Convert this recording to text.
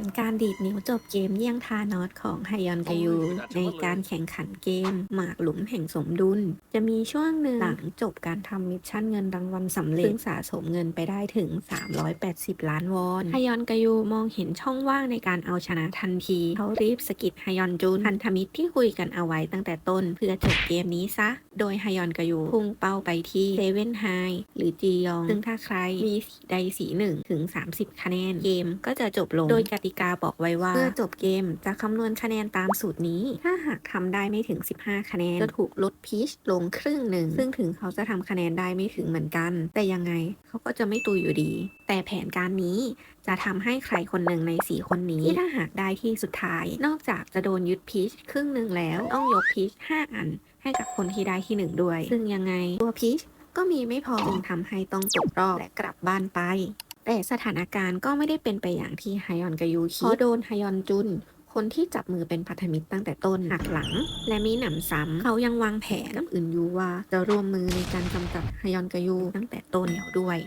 นการดีดนิ้วจบเกมเยี่ยงทานอสของฮยอนกายูในการแข่งขันเกม หมากหลุมแห่งสมดุล จะมีช่วงหนึ่งหลังจบการทำมิชชั่นเงินรางวัลสำเร็จ ซึ่งสะสมเงินไปได้ถึง 380 ล้านวอนฮยอนกายูมองเห็นช่องว่างในการเอาชนะทันที เขารีบสะกิดฮยอนจุนพันธมิตรที่คุยกันเอาไว้ตั้งแต่ต้นเพื่อจบเกมนี้ซะ โดยฮยอนกายูพุ่งเป้าไปที่เซเว่นไฮหรือจียองซึ่งถ้าใครมีสีใดสีหนึ่งถึง 30 คะแนนเกมก็จะจบลงโดยกติกาบอกไว้ว่า เมื่อจบเกมจะคำนวณคะแนนตามสูตรนี้ ถ้าหากทำได้ไม่ถึง 15 คะแนน จะถูกลดพีชลงครึ่งหนึ่ง ซึ่งถึงเขาจะทำคะแนนได้ไม่ถึงเหมือนกัน แต่ยังไงเขาก็จะไม่ตุยอยู่ดี แต่แผนการนี้จะทำให้ใครคนหนึ่งใน 4 คนนี้ที่ถ้าหากได้ที่สุดท้าย นอกจากจะโดนยึดพีชครึ่งหนึ่งแล้ว ต้องยกพีช5อัน ให้กับคนที่ได้ที่หนึ่งด้วย ซึ่งยังไงตัวพีชก็มีไม่พอจึงทำให้ต้องตกรอบและกลับบ้านไป แต่สถานการณ์ก็ไม่ได้เป็นไปอย่างที่ฮยอนกายูคิดเพราะโดนฮยอนจุนคนที่จับมือเป็นพันธมิตรตั้งแต่ต้นหักหลัง และมีหนำซ้ำเขายังวางแผนกับอื่นยูว่า จะร่วมมือในการกำจัดฮยอนกายูตั้งแต่ต้นแล้วด้วย